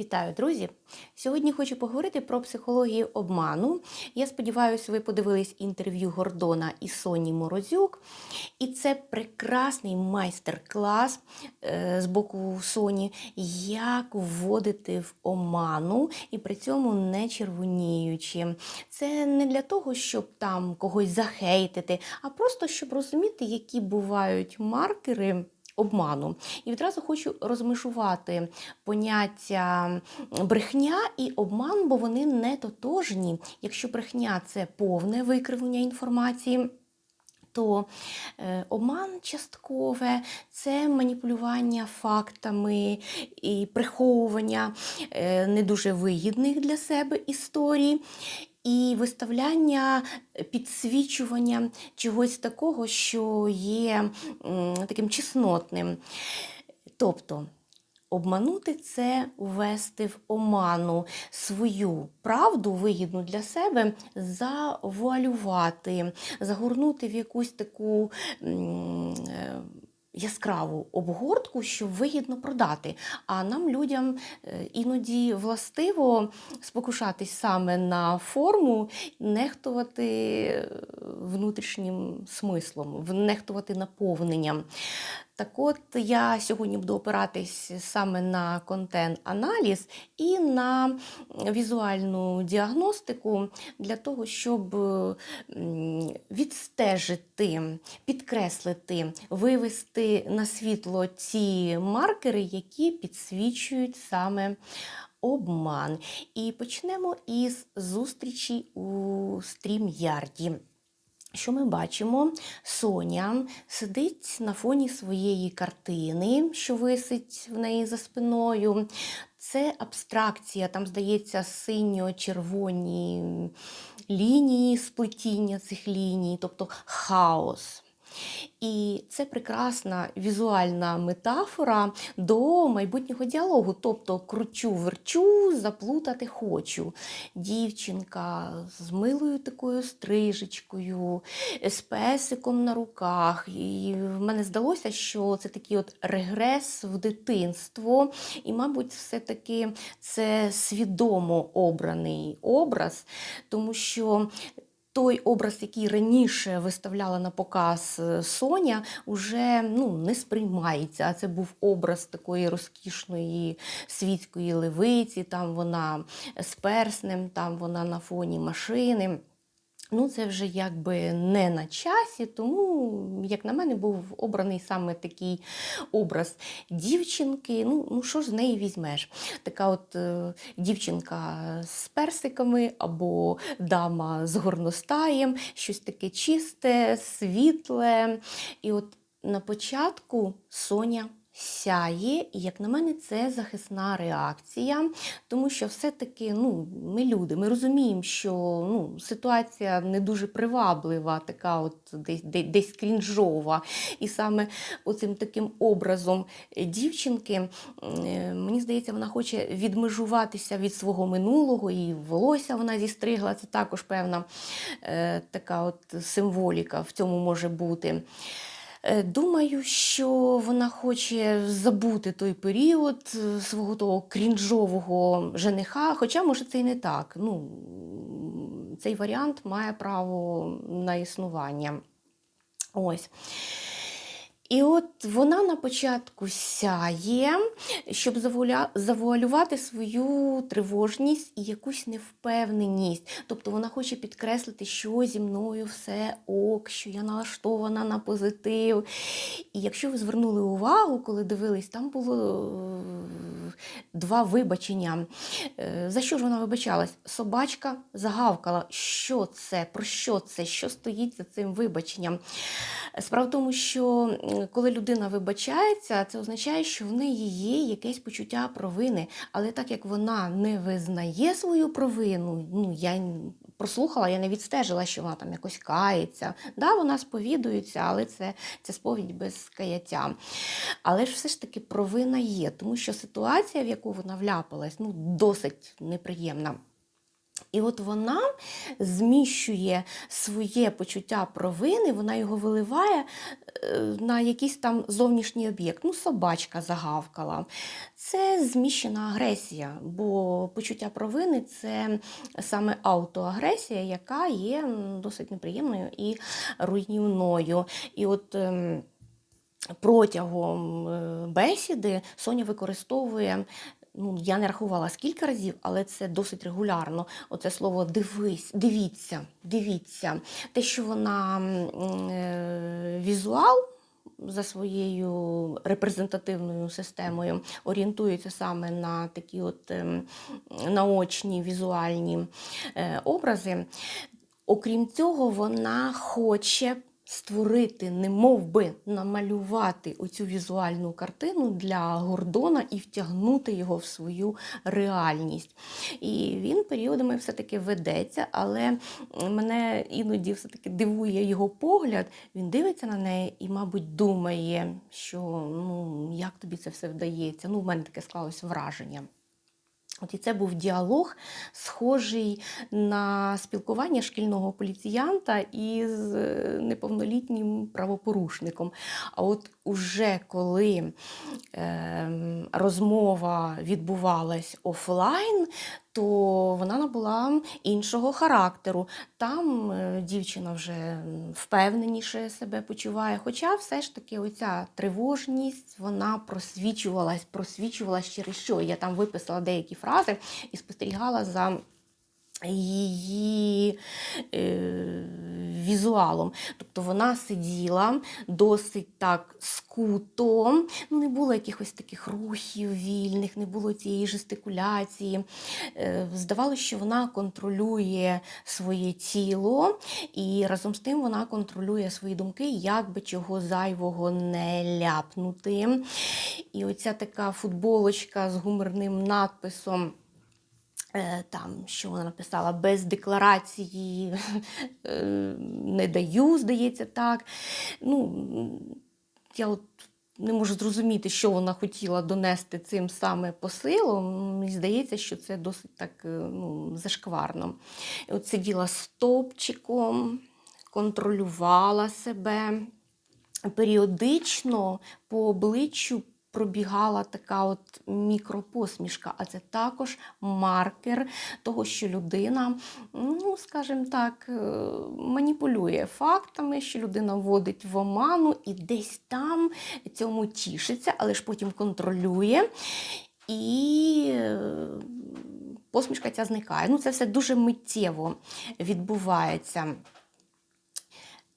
Вітаю, друзі! Сьогодні хочу поговорити про психологію обману. Я сподіваюся, ви подивились інтерв'ю Гордона і Соні Морозюк. І це прекрасний майстер-клас е, з боку Соні, як вводити в оману і при цьому не червоніючи. Це не для того, щоб там когось захейтити, а просто щоб розуміти, які бувають маркери обману. І відразу хочу розмежувати поняття брехня і обман, бо вони не тотожні. Якщо брехня це повне викривлення інформації. То е, обман часткове це маніпулювання фактами і приховування е, не дуже вигідних для себе історій і виставляння, е, підсвічування чогось такого, що є таким чеснотним. Тобто обманути це ввести в оману свою правду вигідну для себе, завуалювати, загорнути в якусь таку. Яскраву обгортку, що вигідно продати. А нам, людям, е, іноді властиво спокушатись саме на форму, нехтувати е, внутрішнім смислом, нехтувати наповненням. Так от я сьогодні буду опиратись саме на контент-аналіз і на візуальну діагностику для того, щоб відстежити, підкреслити, вивести на світло ці маркери, які підсвічують саме обман. І почнемо із зустрічі у стрім-ярді. Що ми бачимо? Соня сидить на фоні своєї картини, що висить в неї за спиною. Це абстракція, там, здається, синьо-червоні лінії, сплетіння цих ліній, тобто хаос. І це прекрасна візуальна метафора до майбутнього діалогу. Тобто кручу, верчу, заплутати хочу. Дівчинка з милою такою стрижечкою, з песиком на руках. І в мене здалося, що це такий от регрес в дитинство. І, мабуть, все-таки це свідомо обраний образ, тому що той образ, який раніше виставляла на показ е, Соня, вже ну, не сприймається. А це був образ такої розкішної світської левиці, там вона з перснем, там вона на фоні машини. Ну, це вже якби не на часі, тому, як на мене, був обраний саме такий образ дівчинки. Ну, ну що ж з неї візьмеш? Така от е, дівчинка з персиками або дама з горностаєм, щось таке чисте, світле. І от на початку Соня сяє, і, як на мене, це захисна реакція, тому що все-таки ну, ми люди, ми розуміємо, що ну, ситуація не дуже приваблива, така от десь десь крінжова. І саме оцим таким образом дівчинки, е, мені здається, вона хоче відмежуватися від свого минулого, і волосся вона зістригла. Це також певна е, така от символіка в цьому може бути. Е, думаю, що вона хоче забути той період е, свого того крінжового жениха, хоча, може, це і не так. Ну, Цей варіант має право на існування. Ось. І от вона на початку сяє, щоб завуалювати свою тривожність і якусь невпевненість. Тобто вона хоче підкреслити, що зі мною все ок, що я налаштована на позитив. І якщо ви звернули увагу, коли дивились, там було е, два вибачення. Е, за що ж вона вибачалась? Собачка загавкала. Що це? Про що це? Що стоїть за цим вибаченням? Справа в тому, що коли людина вибачається, це означає, що в неї є якесь почуття провини. Але так як вона не визнає свою провину, ну я прослухала, я не відстежила, що вона там якось кається. Да, Вона сповідується, але це, це сповідь без каяття. Але ж все ж таки провина є, тому що ситуація, в яку вона вляпалась, ну, досить неприємна. І от вона зміщує своє почуття провини, вона його виливає е, на якийсь там зовнішній об'єкт. Ну, собачка загавкала. Це зміщена агресія, бо почуття провини це саме аутоагресія, яка є досить неприємною і руйнівною. І от ем, протягом е, бесіди Соня використовує. Ну, я не рахувала скільки разів, але це досить регулярно. Оце слово дивись, дивіться, дивіться. Те, що вона е, візуал за своєю репрезентативною системою орієнтується саме на такі от ем, наочні візуальні е, образи. Окрім цього, вона хоче створити, немов би намалювати оцю візуальну картину для Гордона і втягнути його в свою реальність. І він періодами все-таки ведеться, але мене іноді все-таки дивує його погляд. Він дивиться на неї і, мабуть, думає, що ну, як тобі це все вдається. Ну, в мене таке склалось враження. От і це був діалог, схожий на спілкування шкільного поліціянта із е, неповнолітнім правопорушником. А от уже коли е, розмова відбувалась офлайн, то вона набула іншого характеру. Там е, дівчина вже впевненіше себе почуває. Хоча все ж таки оця тривожність вона просвічувалась, просвічувалась через що. Я там виписала деякі фрази і спостерігала за її е, візуалом. Тобто вона сиділа досить так скуто, ну не було якихось таких рухів вільних, не було цієї жестикуляції. Е, здавалося, що вона контролює своє тіло, і разом з тим вона контролює свої думки, як би чого зайвого не ляпнути. І оця така футболочка з гуморним надписом. Е, Там, що вона написала, без декларації е, не даю, здається, так. Ну, я от не можу зрозуміти, що вона хотіла донести цим саме посилом. Мені здається, що це досить так е, ну, зашкварно. От сиділа стовпчиком, контролювала себе. Періодично по обличчю пробігала така от мікропосмішка, а це також маркер того, що людина, ну, скажімо так, е, маніпулює фактами, що людина вводить в оману і десь там цьому тішиться, але ж потім контролює. І е, посмішка ця зникає. Ну, це все дуже миттєво відбувається.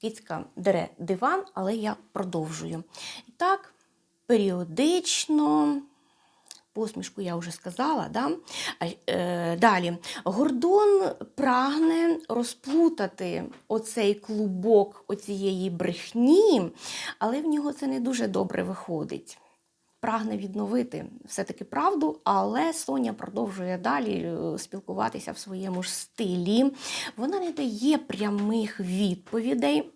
Кицька дере диван, але я продовжую. І так, періодично. Посмішку я вже сказала. Да? Е, Далі. Гордон прагне розплутати оцей клубок оцієї брехні, але в нього це не дуже добре виходить. Прагне відновити все-таки правду, але Соня продовжує далі е, спілкуватися в своєму ж стилі. Вона не дає прямих відповідей.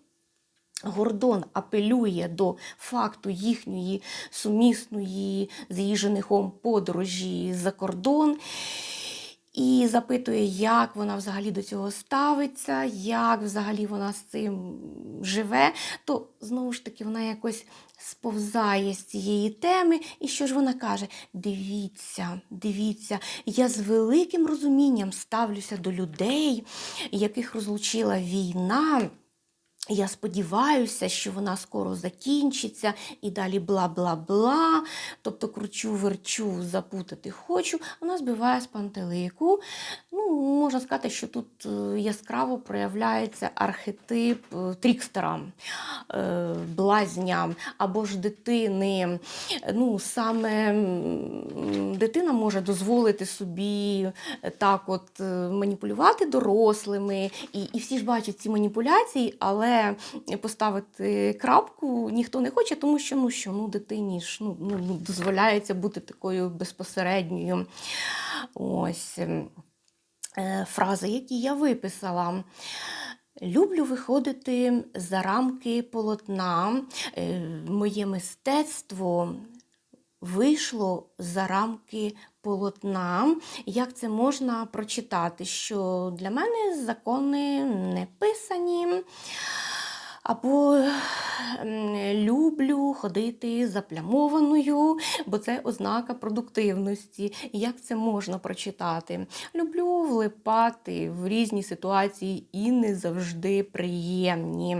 Гордон апелює до факту їхньої сумісної з її женихом подорожі за кордон. І запитує, як вона взагалі до цього ставиться, як взагалі вона з цим живе, то знову ж таки вона якось сповзає з цієї теми. І що ж вона каже? Дивіться, дивіться, я з великим розумінням ставлюся до людей, яких розлучила війна. Я сподіваюся, що вона скоро закінчиться і далі бла-бла-бла. Тобто кручу, верчу, запутати хочу. Вона збиває з пантелику. Ну, Можна сказати, що тут е, яскраво проявляється архетип е, трікстера, е, блазня або ж дитини. Ну, Саме дитина може дозволити собі так от маніпулювати дорослими. І, і всі ж бачать ці маніпуляції, але поставити крапку ніхто не хоче, тому що ну що ну дитині ж ну, ну, дозволяється бути такою безпосередньою. Ось е, фрази, які я виписала. Люблю виходити за рамки полотна. Е, моє мистецтво вийшло за рамки полотна. Як це можна прочитати? Що для мене закони не писані. Або люблю ходити заплямованою, бо це ознака продуктивності. Як це можна прочитати? Люблю влипати в різні ситуації і не завжди приємні.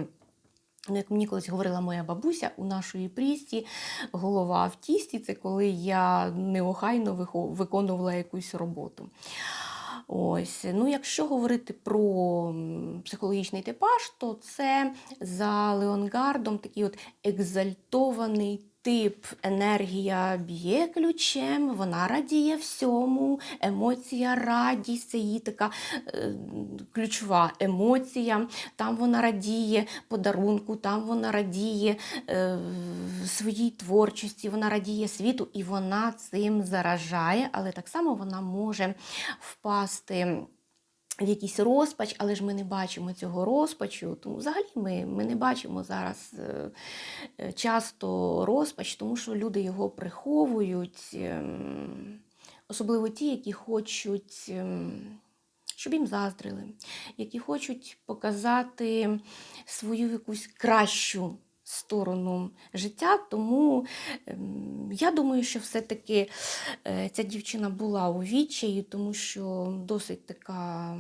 Ну, як мені колись говорила моя бабуся, у нашої прісті голова в тісті це коли я неохайно виконувала якусь роботу. Ось, ну якщо говорити про психологічний типаж, то це за Леонгардом такий от екзальтований тип. Енергія б'є ключем, вона радіє всьому, емоція, радість її така е, ключова емоція. Там вона радіє подарунку, там вона радіє е, своїй творчості, вона радіє світу і вона цим заражає, але так само вона може впасти. Якийсь розпач, але ж ми не бачимо цього розпачу. Тому взагалі ми, ми не бачимо зараз е, е, часто розпач, тому що люди його приховують, ем, особливо ті, які хочуть, ем, щоб їм заздрили, які хочуть показати свою якусь кращу сторону життя. Тому ем, я думаю, що все-таки е, ця дівчина була у відчаї, тому що досить така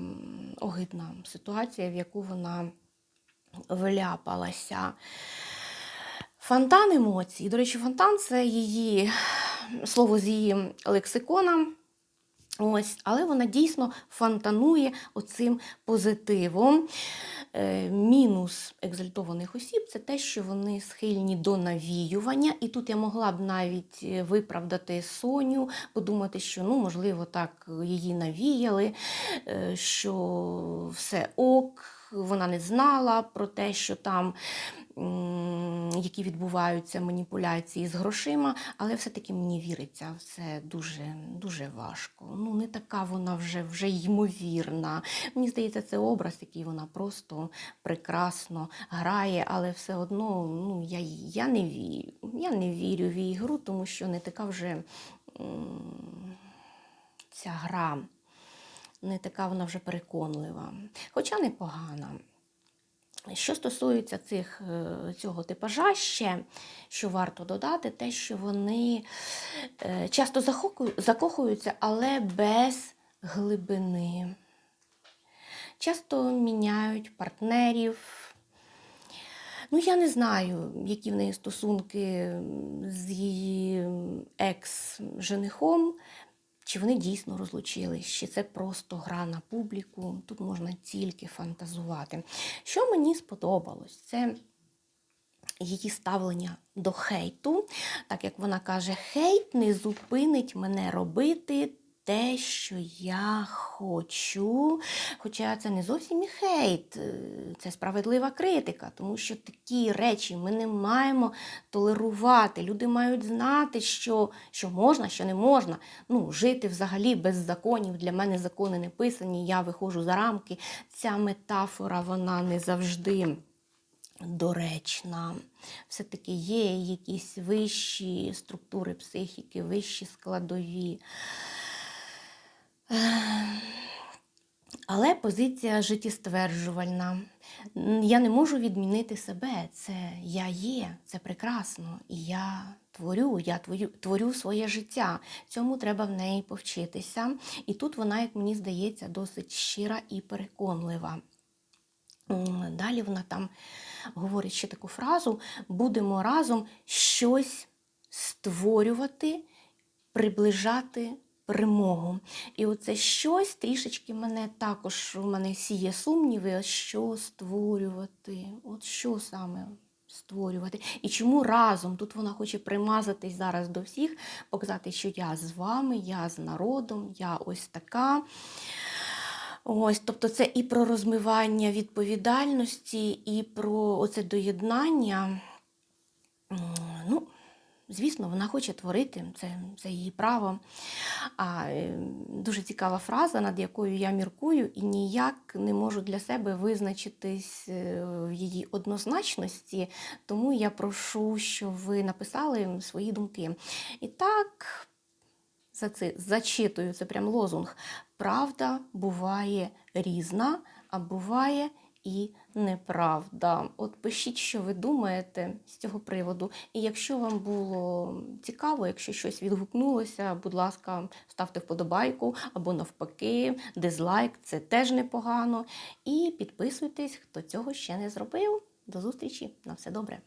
огидна ситуація, в яку вона вляпалася. Фонтан емоцій. До речі, фонтан це її слово з її лексикона. Ось, але вона дійсно фонтанує оцим позитивом. Е, мінус екзальтованих осіб це те, що вони схильні до навіювання. І тут я могла б навіть е, виправдати Соню, подумати, що ну, можливо, так її навіяли, е, що все ок. Вона не знала про те, що там які відбуваються маніпуляції з грошима, але все-таки мені віриться, це дуже, дуже важко. Ну, не така вона вже, вже ймовірна. Мені здається, це образ, який вона просто прекрасно грає, але все одно ну, я, я, не вірю. я не вірю в її гру, тому що не така вже ця гра. Не така вона вже переконлива, хоча непогана. Що стосується цих, е, цього типажа, ще що варто додати, те, що вони е, часто закохуються, але без глибини. Часто міняють партнерів. Ну, я не знаю, які в неї стосунки з її екс-женихом. Чи вони дійсно розлучились, чи це просто гра на публіку? Тут можна тільки фантазувати. Що мені сподобалось, це її ставлення до хейту. Так як вона каже, хейт не зупинить мене робити те, що я хочу. Хоча це не зовсім і хейт, е, це справедлива критика, тому що такі речі ми не маємо толерувати. Люди мають знати, що, що можна, що не можна. Ну, жити взагалі без законів. Для мене закони не писані, я виходжу за рамки. Ця метафора вона не завжди. Доречна, все-таки є якісь вищі структури психіки, вищі складові. Але позиція життєстверджувальна. Я не можу відмінити себе. Це я є, це прекрасно. І я творю, я творю, творю своє життя. Цьому треба в неї повчитися. І тут вона, як мені здається, досить щира і переконлива. Далі вона там говорить ще таку фразу: будемо разом щось створювати, приближати перемогу. І оце щось трішечки мене також у мене сіє сумніви, що створювати? От що саме створювати? І чому разом? Тут вона хоче примазатись зараз до всіх, показати, що я з вами, я з народом, я ось така. Ось, тобто це і про розмивання відповідальності, і про оце доєднання. Ну, звісно, вона хоче творити, це, це її право. А е, дуже цікава фраза, над якою я міркую, і ніяк не можу для себе визначитись е, в її однозначності, тому я прошу, щоб ви написали свої думки. І так, за це зачитую, це прям лозунг. Правда буває різна, а буває і неправда. От пишіть, що ви думаєте з цього приводу. І якщо вам було цікаво, якщо щось відгукнулося, будь ласка, ставте вподобайку або навпаки, дизлайк, це теж непогано. І підписуйтесь, хто цього ще не зробив. До зустрічі, на все добре.